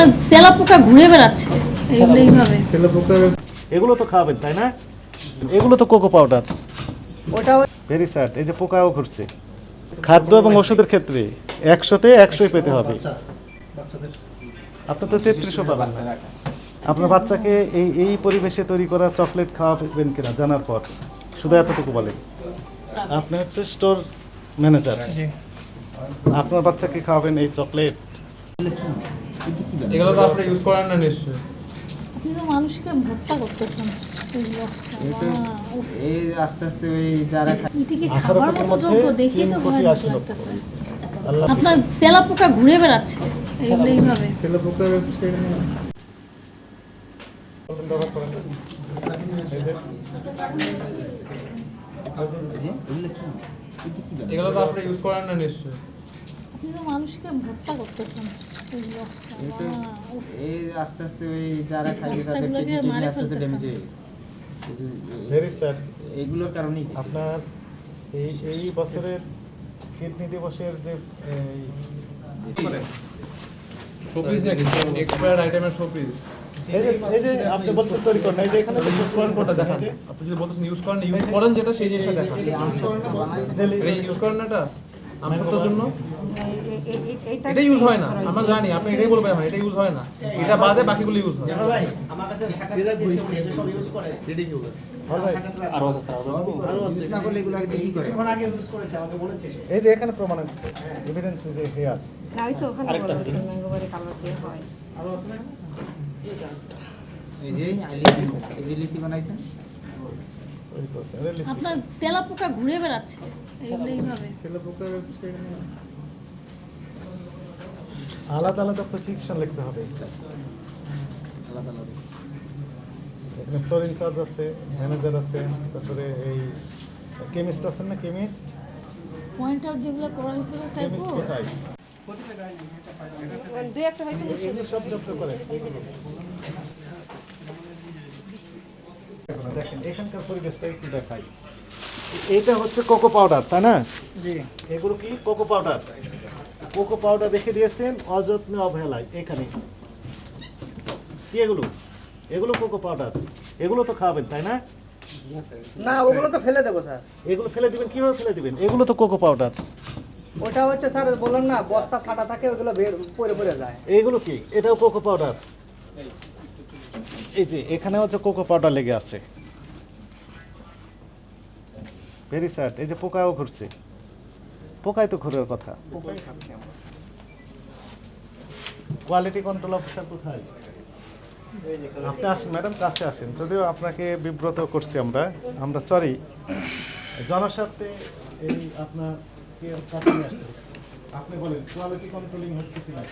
আপনার তেলা পোকা ঘুরে বেড়াচ্ছে। এইভাবে এগুলো তো খাবেন তাই না? এগুলো তো কোকো পাউডার। ওটা ভেরি স্যাড এই যে পোকাও ঘুরছে। খাদ্য এবং ওষুধের ক্ষেত্রে একশোতে একশোই পেতে হবে। আপনার তো তেত্রিশও পাবেন না। আপনার বাচ্চাকে এই এই পরিবেশে তৈরি করা চকলেট খাওয়াবেন কিনা জানার পর। শুধু এতটুকু বলেন। আপনি হচ্ছে স্টোর ম্যানেজার। আপনার বাচ্চাকে খাওয়াবেন এই চকলেট। এগুলো তো আপনি ইউজ করেন না নিশ্চয়ই। আপনি তো মানুষকে হত্যা করতেছেন। এগুলো। আহ, উফ, এই আস্তে আস্তে ওই যারা খায় এটা কি আঠারো খাবার মতো যোগ্য দেখি তো কোটি ভয়ানক আশি লক্ষ। লাগতেছে আপনার তেলা পোকা ঘুরে বেড়াচ্ছে এইগুলো এইভাবে। এগুলো তো আপনি ইউজ করেন না নিশ্চয়ই। মানুষকে করতেছেন এই আস্তে আস্তে ওই যারা খায় তাদের কিডনি আস্তে আস্তে ড্যামেজ হয়ে গেছে। ভেরি স্যাড এইগুলোর কারণেই আপনার এই এই বছরের কিডনি দিবসের যে শোপিস নাকি? এক্সপায়ার্ড আইটেমের শোপিস। এই যে এই যে আপনি বলছেন তৈরি করেন এই যে এখানে ইউজ করেন কোনটা দেখান? আপনি যদি বলতেছেন ইউজ করেন ইউজ করেন যেটা সেই জিনিসটা দেখান। ইউজ করেন এটা? আমসত্তার জন্য এটা ইউজ হয় না আমরা জানি আপনি এটাই বলবেন এখন এটা ইউজ হয় না এটা বাদে বাকিগুলো ইউজ হয় ইউজ না করলে এগুলো আগে দেখি করে এই যে এখানে প্রমাণ এভিডেন্স যে হেয়ার না ওই তো ওখানে বলা হয়েছে ম্যাঙ্গোবারে কালার দিয়ে হয় এই যে আইলিসি এই যে লিসি বানাইছেন তৈরি করছে এটা লিচি। আপনার তেলা পোকা ঘুরে বেড়াচ্ছে এইগুলো এইভাবে আলাদা আলাদা প্রেসক্রিপশন লিখতে হবে আলাদা আলাদা। এখানে ফ্লোর ইনচার্জ আছে ম্যানেজার আছে তারপরে এই কেমিস্ট আছেন না কেমিস্ট পয়েন্ট আউট যেগুলো করা হয়েছিল কেমিস্ট কোথায়? দুই একটা হয়তো সব জব্দ করে এগুলো দেখুন, দেখেন এখানকার পরিবেশটা একটু দেখাই। এইটা হচ্ছে কোকো পাউডার তাই না? জি এগুলো কি? Cocoa powder. কোকো পাউডার রেখে দিয়েছেন অযত্নে অবহেলায় এখানে। কি এগুলো? এগুলো কোকো পাউডার। এগুলো তো খাবেন তাই না? না ওগুলো তো ফেলে দেবো স্যার। এগুলো ফেলে দিবেন কীভাবে ফেলে দিবেন? এগুলো তো কোকো পাউডার। ওটা হচ্ছে স্যার বললাম না বস্তা ফাটা থাকে ওগুলো বের পরে পরে যায়। এইগুলো কি? এটাও কোকো পাউডার? এই যে এখানে হচ্ছে কোকো পাউডার লেগে আছে। ভেরি স্যাড এই যে পোকাও ঘুরছে। পোকায় তো ঘুরার কথা। পোকাই খাচ্ছি আমরা। কোয়ালিটি কন্ট্রোল অফিসার কোথায়? আপনি আসেন ম্যাডাম কাছে আসেন। যদিও আপনাকে বিব্রত করছি আমরা। আমরা সরি জনস্বার্থে এই আপনার কাছে আসতে হচ্ছে। আপনি বলেন কোয়ালিটি কন্ট্রোলিং হচ্ছে কিনা?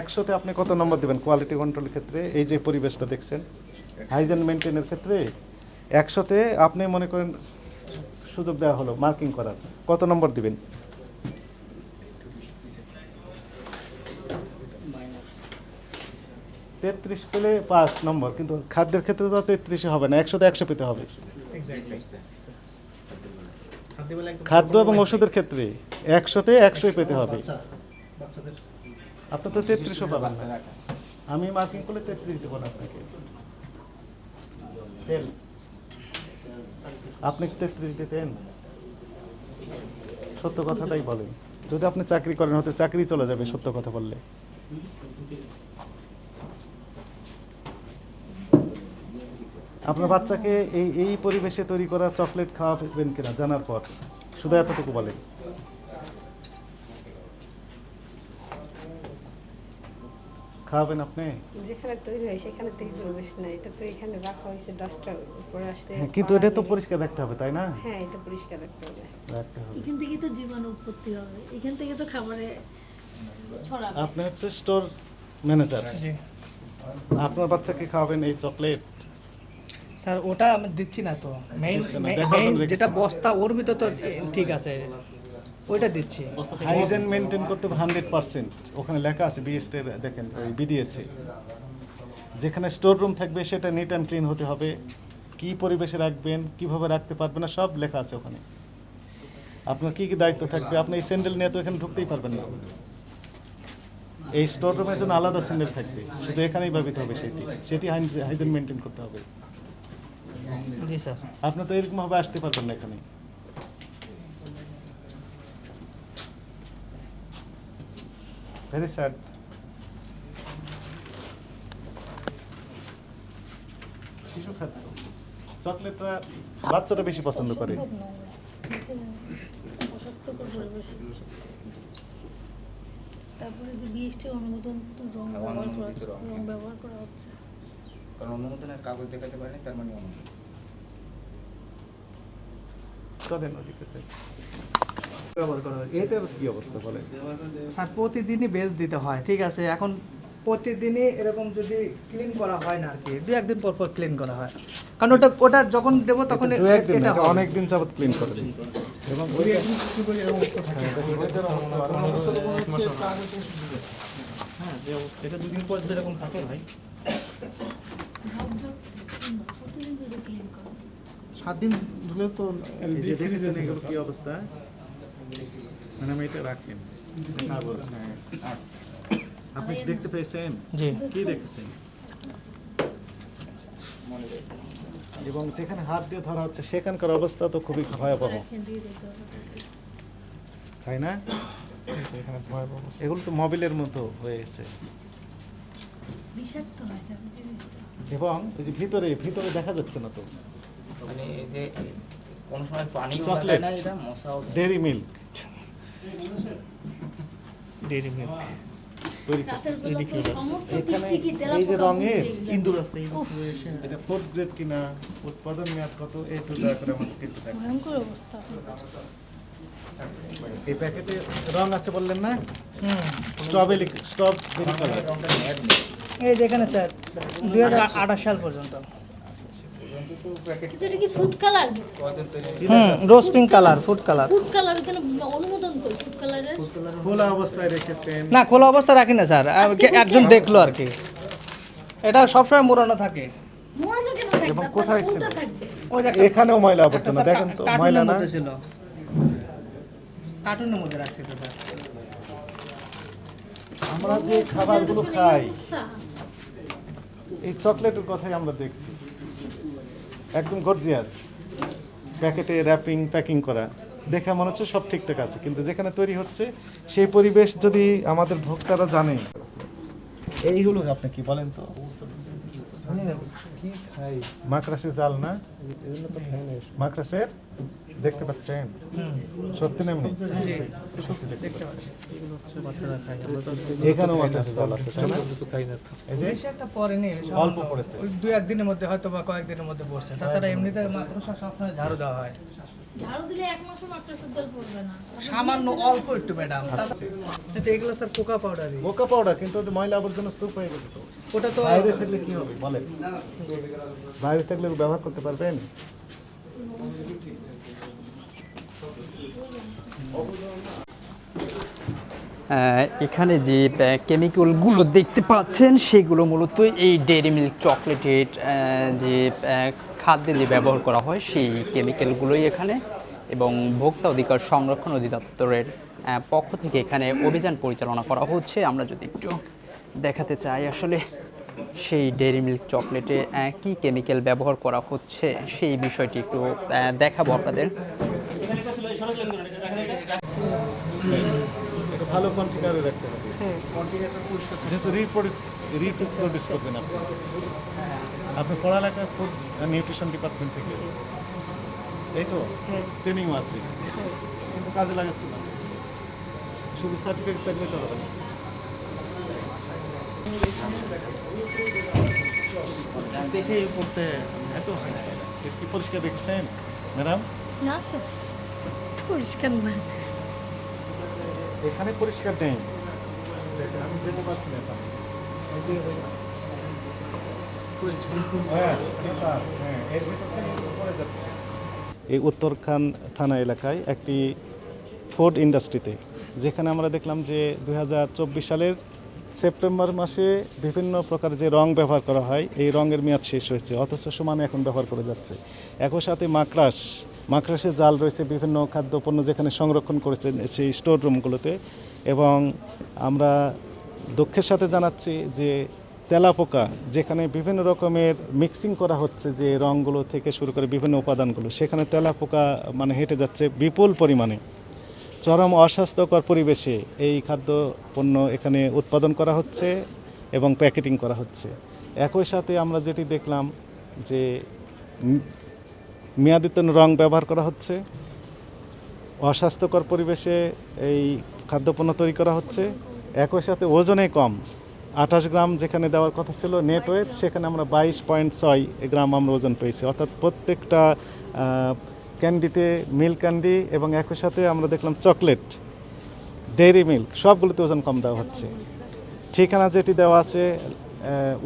একশোতে আপনি কত নম্বর দেবেন কোয়ালিটি কন্ট্রোলের ক্ষেত্রে? এই যে পরিবেশটা দেখছেন। হাইজেন মেনটেনের ক্ষেত্রে? একশোতে আপনি মনে করেন সুযোগ দেওয়া হলো মার্কিং করার। কত নম্বর দিবেন? তেত্রিশ পেলে পাঁচ নম্বর, কিন্তু খাদ্যের ক্ষেত্রে তো তেত্রিশে হবে না, একশোতে একশো পেতে হবে। খাদ্য এবং ওষুধের ক্ষেত্রে একশোতে একশোই পেতে হবে। আপনার তো তেত্রিশও পাবেন আমি মার্কিং করলে তেত্রিশ দেবো না আপনাকে। আপনি তেত্রিশ দিতেন সত্য কথাটাই বলেন। যদি আপনি চাকরি করেন হতে চাকরি চলে যাবে, সত্য কথা বললে। আপনার বাচ্চাকে এই এই পরিবেশে তৈরি করা চকলেট খাওয়াবেন কিনা জানার পর, শুধু এতটুকু বলেন। খাওয়াবেন আপনি? যেখানে তৈরি হয় সেখানে তো পরিবেশ না এটা তো এখানে রাখা হয়েছে ডাস্টার উপরে আসছে হ্যাঁ, কিন্তু এটা তো পরিষ্কার রাখতে হবে তাই না? হ্যাঁ এটা পরিষ্কার রাখতে হবে। রাখতে হবে। এখান থেকে তো জীবাণু উৎপত্তি হবে। এখান থেকে তো খাবারে ছড়াবে। আপনি হচ্ছে স্টোর ম্যানেজার আপনার বাচ্চাকে খাওয়াবেন এই চকলেট স্যার ওটা আমি দিচ্ছি না তো। মেইন। যেটা বস্তা ওর ভিতর তো ঠিক আছে। ওইটা দিচ্ছি। হাইজেন মেনটেন করতে হবে হান্ড্রেড পার্সেন্ট ওখানে লেখা আছে বিএসটি দেখেন ওই বিডিএসি যেখানে স্টোর রুম থাকবে সেটা নিট অ্যান্ড ক্লিন হতে হবে। কি পরিবেশে রাখবেন কীভাবে রাখতে পারবেন না সব লেখা আছে ওখানে। আপনার কি কি দায়িত্ব থাকবে আপনি এই স্যান্ডেল নিয়ে তো এখানে ঢুকতেই পারবেন না। এই স্টোর রুমের জন্য আলাদা স্যান্ডেল থাকবে। শুধু এখানেই ব্যবহৃত হবে সেটি। সেটি হাইজেন মেনটেন করতে হবে। জি স্যার। আপনি তো এরকমভাবে আসতে পারবেন না এখানে। ভেরি স্যাড শিশু খাদ্য চকলেটটা বাচ্চারা বেশি পছন্দ করে। অস্বাস্থ্যকর পরিবেশ। তারপরে যে বিএসটি অনুমোদন তো রং ব্যবহার করা রং। ব্যবহার করা হচ্ছে। কারণ অনুমোদনের কাগজ দেখাতে পারেনি তার মানে অনুমোদন। চলেন ওদিকে। ব্যবহার করা। এটার কি অবস্থা বলে স্যার প্রতিদিনই বেচ দিতে হয় ঠিক আছে? এখন প্রতিদিনই এরকম যদি ক্লিন করা হয় না আর কি দু একদিন পর পর ক্লিন করা হয়। কারণ ওটা ওটা যখন দেবো তখন এটা অনেক দিন যাবত ক্লিন করে দিই এবং ওই হ্যাঁ, হ্যাঁ যে অবস্থা এটা দুদিন পর থাকে ভাই। সাত দিন ধরে তো দেখেছেন কি অবস্থা? মানে আমি এটা রাখেন হ্যাঁ, আপনি কি দেখতে পেয়েছেন? জি। কি দেখেছেন? এবং যেখানে হাত দিয়ে ধরা হচ্ছে সেখানকার অবস্থা তো খুবই ভয়াবহ। তাই না? ভয়াবহ এগুলো তো মোবিলের মতো হয়ে গেছে। হয়ে এবং ওই যে ভিতরে ভিতরে দেখা যাচ্ছে না তো। মানে এই যে কোন সময় পানি chocolate. Dairy milk. Dairy milk এই যে রঙের ইন্দুর আছে এটা ফোর্থ গ্রেড কিনা উৎপাদন মেয়াদ কত এই টু দয়া করে আমাকে একটু ভয়ঙ্কর অবস্থা। এই প্যাকেটে রং আছে বললেন না? হুম স্ট্রবেরি স্ট্রবেরি এই যেখানে স্যার দুই হাজার আঠাশ সাল পর্যন্ত। এটা কি food colour hmm rose pink colour food colour food colour কেন অনুমোদন করি ফুড কালারের খোলা অবস্থায় রেখেছেন। না খোলা অবস্থা রাখি না স্যার। একজন দেখল আর কি। এটা সবসময় মোড়ানো থাকে। মোড়ানো কেন থাকবে এবং কোথায় ছিল? এখানেও ময়লা আবর্জনা দেখেন তো ময়লা না। ছিল। কার্টুনের মধ্যে রাখছি তো স্যার। আমরা যে খাবারগুলো আসলে খাই এই চকলেটের কথাই আমরা দেখছি। একদম গর্জিয়াস। প্যাকেটে র্যাপিং প্যাকিং করা। দেখে মনে হচ্ছে সব ঠিকঠাক আছে। কিন্তু যেখানে তৈরি হচ্ছে, সেই পরিবেশ যদি আমাদের ভোক্তারা জানে। এই হলো আপনি কি বলেন তো? কি খাই মাকড়াসের জাল না মাকড়াসের দেখতে পাচ্ছেন? সত্যি না এমনি? এখানেও মাকড়াসের জাল আছে? এই যে? পরেনি অল্প পড়েছে। ওই দুই একদিনের মধ্যে হয়তো বা কয়েকদিনের মধ্যে পড়ছে। তাছাড়া এমনিতে মাকড়সা সবসময় ঝাড়ু দেওয়া হয়। সামান্য অল্প একটু ম্যাডাম এগুলো স্যার কোকা পাউডারই বোকা পাউডার কিন্তু ওদের ময়লা আবর্জনা স্তূপ হয়ে গেছে তো। ওটা তো বাইরে থাকলে কি হবে বলেন। বাইরে থাকলে ব্যবহার করতে পারবেন? এখানে যে কেমিক্যালগুলো দেখতে পাচ্ছেন সেগুলো মূলত এই ডেয়ারি মিল্ক চকলেটের যে খাদ্যে যে ব্যবহার করা হয় সেই কেমিক্যালগুলোই এখানে এবং ভোক্তা অধিকার সংরক্ষণ অধিদপ্তরের পক্ষ থেকে এখানে অভিযান পরিচালনা করা হচ্ছে। আমরা যদি একটু দেখাতে চাই আসলে সেই ডেয়ারি মিল্ক চকলেটে কী কেমিক্যাল ব্যবহার করা হচ্ছে সেই বিষয়টি একটু দেখাবো আপনাদের। এটা ভালো কন্টেনারে রাখতে হবে। যেহেতু রিপ্রোডিউস রিপ্রোডিউস করবেন আপনি। আপনি পড়ালেখা খুব নিউট্রিশন ডিপার্টমেন্ট থেকে। এই তো ট্রেনিং আছে কিন্তু কাজে লাগাচ্ছে না। শুধু সার্টিফিকেট থাকলে তো হবে না। দেখে পড়তে এত এর কি পরিষ্কার দেখছেন ম্যাডাম? না স্যার। পরিষ্কার না। এখানে পরিষ্কার নেই। আমি যেতে পারছি না এই যে ওই- হ্যাঁ, পেপার, হ্যাঁ, এর ভিতর থেকে এগুলো পড়ে যাচ্ছে। এই উত্তরখান থানা এলাকায় একটি ফুড ইন্ডাস্ট্রিতে যেখানে আমরা দেখলাম যে দু হাজার চব্বিশ সালের সেপ্টেম্বর মাসে বিভিন্ন প্রকার যে রং ব্যবহার করা হয়, এই রঙের মেয়াদ শেষ হয়েছে, অথচ সমানে এখন ব্যবহার করে যাচ্ছে। একই সাথে মাকড়াস, মাকড়াসের জাল রয়েছে বিভিন্ন খাদ্যপণ্য যেখানে সংরক্ষণ করেছে সেই স্টোর রুমগুলোতে এবং আমরা দুঃখের সাথে জানাচ্ছি যে তেলাপোকা যেখানে বিভিন্ন রকমের মিক্সিং করা হচ্ছে যে রঙগুলো থেকে শুরু করে বিভিন্ন উপাদানগুলো সেখানে তেলাপোকা মানে হেঁটে যাচ্ছে বিপুল পরিমাণে। চরম অস্বাস্থ্যকর পরিবেশে এই খাদ্য পণ্য এখানে উৎপাদন করা হচ্ছে এবং প্যাকেটিং করা হচ্ছে। একই সাথে আমরা যেটি দেখলাম যে উম, মেয়াদিতন রং ব্যবহার করা হচ্ছে। অস্বাস্থ্যকর পরিবেশে এই খাদ্যপণ্য তৈরি করা হচ্ছে। একই সাথে ওজনে কম। আঠাশ গ্রাম যেখানে দেওয়ার কথা ছিল নেট ওয়েট সেখানে আমরা বাইশ পয়েন্ট ছয় গ্রাম আমরা ওজন পেয়েছি। অর্থাৎ প্রত্যেকটা ক্যান্ডিতে মিল্ক ক্যান্ডি এবং একই সাথে আমরা দেখলাম চকলেট ডেইরি মিল্ক সবগুলোতে ওজন কম দেওয়া হচ্ছে। ঠিকানা যেটি দেওয়া আছে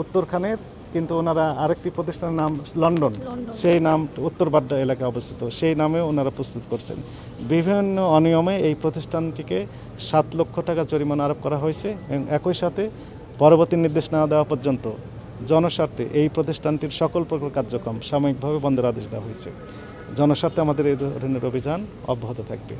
উত্তরখানের কিন্তু ওনারা আরেকটি প্রতিষ্ঠানের নাম লন্ডন। সেই নাম উত্তর বাড্ডা এলাকায় অবস্থিত। সেই নামে ওনারা প্রস্তুত করছেন। বিভিন্ন অনিয়মে এই প্রতিষ্ঠানটিকে সাত লক্ষ টাকা জরিমানা আরোপ করা হয়েছে এবং একই সাথে পরবর্তী নির্দেশ না দেওয়া পর্যন্ত জনস্বার্থে এই প্রতিষ্ঠানটির সকল প্রকার কার্যক্রম সাময়িকভাবে বন্ধের আদেশ দেওয়া হয়েছে। জনস্বার্থে আমাদের এই ধরনের অভিযান অব্যাহত থাকবে।